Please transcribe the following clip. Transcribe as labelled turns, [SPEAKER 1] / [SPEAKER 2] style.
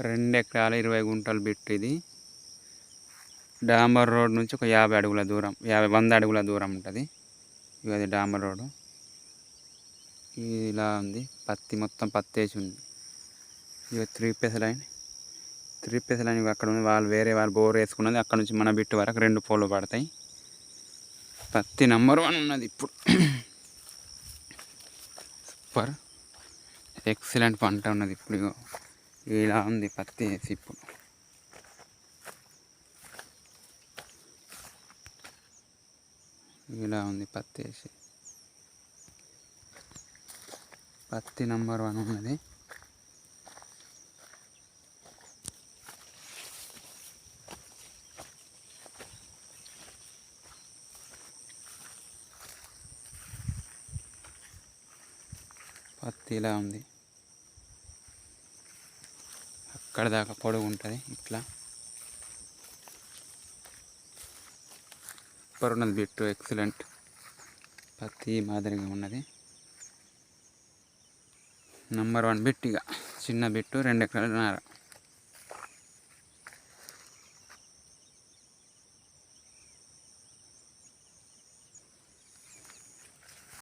[SPEAKER 1] రెండు ఎకరాల ఇరవై గుంటలు బిట్టు ఇది. డాంబర్ రోడ్ నుంచి ఒక యాభై అడుగుల దూరం యాభై వంద అడుగుల దూరం ఉంటుంది. ఇక అది డాంబర్ రోడ్. ఇలా ఉంది. పత్తి మొత్తం పత్తి వేసి ఉంది. ఇక three phase line. Three phase line అక్కడ ఉంది. వాళ్ళు వేరే వాళ్ళు బోర్ వేసుకున్నది. అక్కడ నుంచి మన బిట్టు వరకు రెండు పోలు పడతాయి. పత్తి నెంబర్ వన్ ఉన్నది ఇప్పుడు. సూపర్. ఎక్సలెంట్ పంట ఉన్నది ఇప్పుడు ఇగో. ఇలా ఉంది పత్తి వేసి ఇప్పుడు ఇలా ఉంది పత్తి వేసి. పత్తి నంబర్ వన్ ఉన్నది. పత్తి ఇలా ఉంది. ఇక్కడ దాకా పొడుగు ఉంటుంది ఇట్లా. సూపర్ ఉన్నది బిట్టు ఎక్సలెంట్. పత్తి మాదిరిగా ఉన్నది. నంబర్ వన్ బిట్ ఇక. చిన్న బిట్టు రెండు ఎకరాల నార.